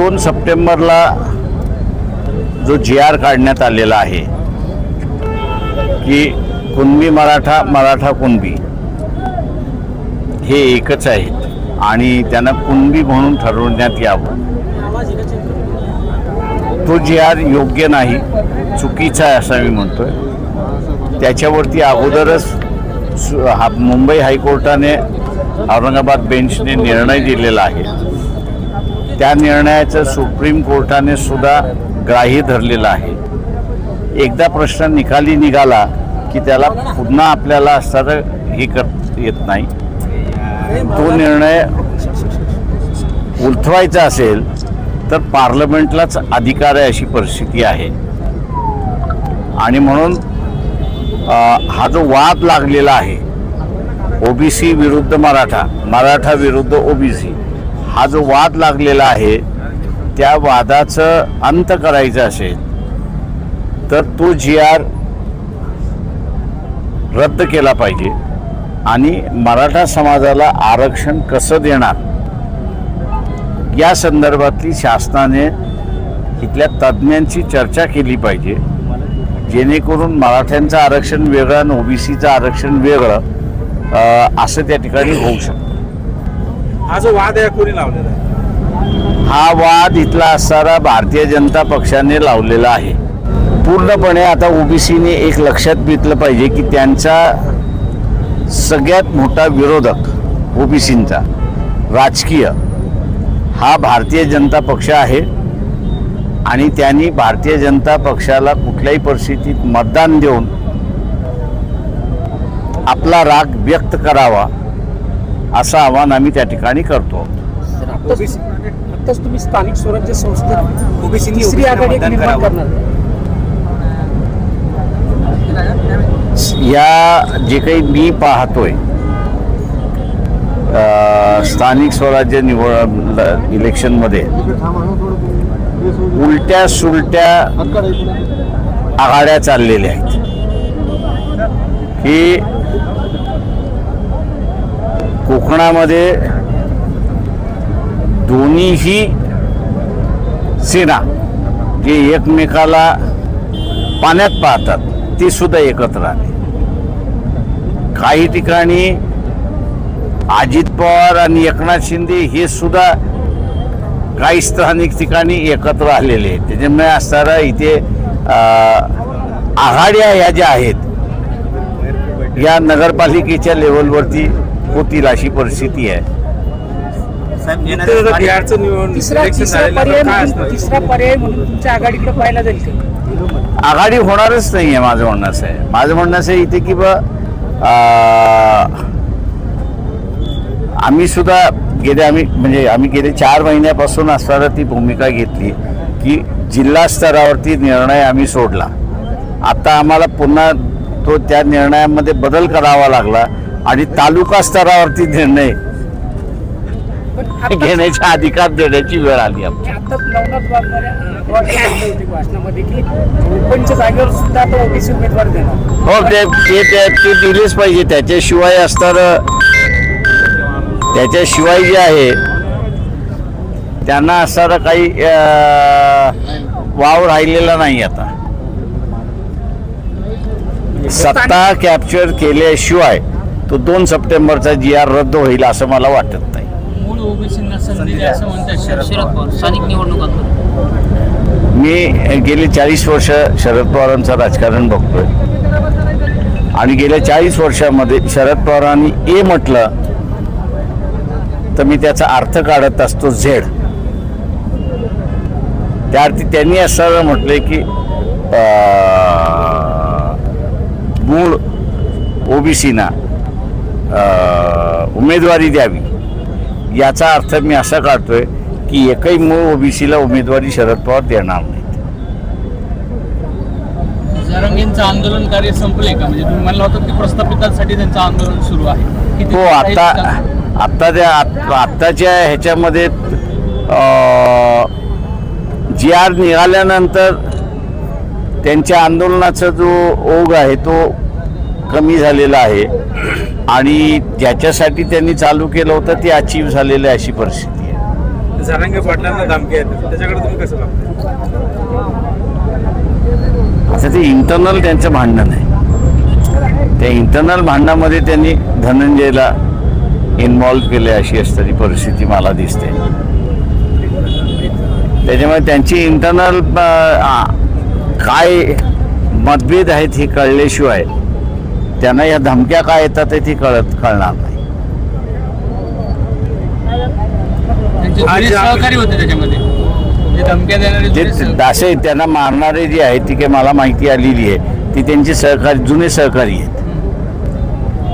दोन सप्टेंबरला जो जी आर काढण्यात आलेला आहे की कुणबी मराठा मराठा कुणबी हे एकच आहेत. आणि त्यांना कुणबी म्हणून ठरवण्यात यावं. तो जी आर योग्य नाही चुकीचा आहे असं मी म्हणतोय. त्याच्यावरती अगोदरच हा मुंबई हायकोर्टाने औरंगाबाद बेंचने निर्णय दिलेला आहे. त्या निर्णयाचं सुप्रीम कोर्टाने सुद्धा ग्राही धरलेलं आहे. एकदा प्रश्न निकाली निघाला की त्याला पुन्हा आपल्याला असताना हे कर येत नाही. तो निर्णय उलथवायचा असेल तर पार्लमेंटलाच अधिकार आहे अशी परिस्थिती आहे. आणि म्हणून हा जो वाद लागलेला आहे ओबीसी विरुद्ध मराठा मराठा विरुद्ध ओबीसी हा जो वाद लागलेला आहे त्या वादाचं अंत करायचं असेल तर तो जी आर रद्द केला पाहिजे. आणि मराठा समाजाला आरक्षण कसं देणार? या संदर्भातली शासनाने इथल्या तज्ज्ञांची चर्चा केली पाहिजे. जेणेकरून मराठ्यांचं आरक्षण वेगळं आणि ओबीसीचं आरक्षण वेगळं असं त्या ठिकाणी होऊ शकतं. हा जो वाद आहे कोणी लावलेला आहे? हा वाद इथला असणारा भारतीय जनता पक्षाने लावलेला आहे. पूर्णपणे आता ओबीसीने एक लक्षात घेतलं पाहिजे की त्यांचा सगळ्यात मोठा विरोधक ओबीसींचा राजकीय हा भारतीय जनता पक्ष आहे. आणि त्यांनी भारतीय जनता पक्षाला कुठल्याही परिस्थितीत मतदान देऊन आपला राग व्यक्त करावा. असं आवाहन आम्ही त्या ठिकाणी करतो. तुम्ही स्थानिक स्वराज्य संस्थेत ओबीसी तिसरी आघाडी एक निर्माण करणार या जे काही मी पाहतोय स्थानिक स्वराज्य निवड इलेक्शनमध्ये उलट्या सुलट्या आघाड्या चाललेल्या आहेत. की कोकणामध्ये दोन्हीही सेना जे एकमेकाला पाण्यात पाहतात ती सुद्धा एकत्र आली. काही ठिकाणी अजित पवार आणि एकनाथ शिंदे हे सुद्धा काही स्थानिक ठिकाणी एकत्र आलेले आहेत. त्याच्यामुळे असणारा इथे आघाड्या ह्या ज्या आहेत या नगरपालिकेच्या लेवलवरती होतील अशी परिस्थिती आहे. इथं जर बिहारचं निवडणूक तिसरा election तिसरा झालेलं पर्याय तर काय म्हणून असणार तिसरा पर्याय म्हणून तुमच्या आघाडीकडे पाहायला जाईल का? आघाडी होणारच नाही आहे माझं म्हणणं असं आहे. माझं म्हणणं असं आहे इथे की बा आम्ही सुद्धा गेले आम्ही म्हणजे आम्ही गेले चार महिन्यापासून असताना ती भूमिका घेतली की जिल्हा स्तरावरती निर्णय आम्ही सोडला. आता आम्हाला पुन्हा तो त्या निर्णयामध्ये बदल करावा लागला. आणि तालुका स्तरावरती निर्णय घेण्याचा अधिकार देण्याची वेळ आली हो ते दिलेच पाहिजे. त्याच्याशिवाय असणार त्याच्याशिवाय जे आहे त्यांना असणारा काही वाव राहिलेला नाही आता. सत्ता कॅप्चर केल्याशिवाय तो दोन सप्टेंबरचा जी आर रद्द होईल असं मला वाटत नाही. मूळ ओबीसींना संधी द्या असं म्हणतात शरद शरद पवार. स्थानिक निवडणुकांमध्ये. मी गेली चाळीस वर्ष शरद पवारांचं राजकारण बघतोय. आणि गेल्या चाळीस वर्षामध्ये शरद पवारांनी ए म्हटलं तर मी त्याचा अर्थ काढत असतो झेड. त्या अर्थी त्यांनी असं म्हटलंय की अं, मूळ ओबीसीना उमेदवारी द्यावी. याचा अर्थ मी असा काढतोय की एकही मूळ ओबीसीला उमेदवारी शरद पवार देणार नाहीत जरांगेंचं आंदोलन कार्य संपले का? म्हणजे तुम्ही म्हणला होता की प्रस्थापितांसाठी त्यांचं आंदोलन सुरू आहे. किती हो आता? आत्ता त्या आत- आत्ताच्या ह्याच्यामध्ये जी आर निघाल्यानंतर त्यांच्या आंदोलनाचा जो ओघ आहे तो कमी झालेला आहे. आणि ज्याच्यासाठी त्यांनी चालू केलं होतं ते अचीव झालेलं आहे अशी परिस्थिती आहे. झरांगे पाटलांना धमकी आहेत त्याच्याकडे तुम्ही कसं आता ते इंटरनल त्यांचं भांडण आहे. त्या इंटरनल भांडणामध्ये त्यांनी धनंजयला इन्व्हॉल्व केले अशी असणारी परिस्थिती मला दिसते. त्याच्यामुळे त्यांची इंटरनल काय मतभेद आहेत हे कळल्याशिवाय त्यांना या धमक्या काय येतात ते कळत कळणार नाही. त्यांचे आज जुने आपण- सहकारी होते त्याच्यामध्ये. जे धमक्या देणारे जुने जे सहकारी. दासे त्यांना मारणारे जे आहेत ती काही मला माहिती आलेली आहे. ती त्यांची सहकारी जुने सहकारी आहेत.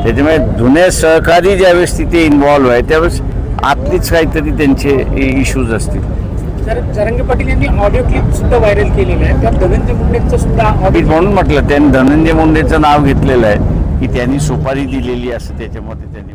त्याच्यामुळे जुने सहकारी ज्यावेळेस तिथे इन्व्हॉल्व्ह आहे त्यावेळेस आतलीच काहीतरी त्यांचे इश्यूज असतील. तर जरंगे पाटील यांनी ऑडिओ क्लिप सुद्धा व्हायरल केलेलं आहे. त्यात धनंजय मुंडेंचं सुद्धा मी ऑडिओ म्हणून म्हटलं त्यांनी धनंजय मुंडेचं नाव घेतलेलं आहे. की त्यांनी सुपारी दिलेली असं त्याच्यामध्ये त्यांनी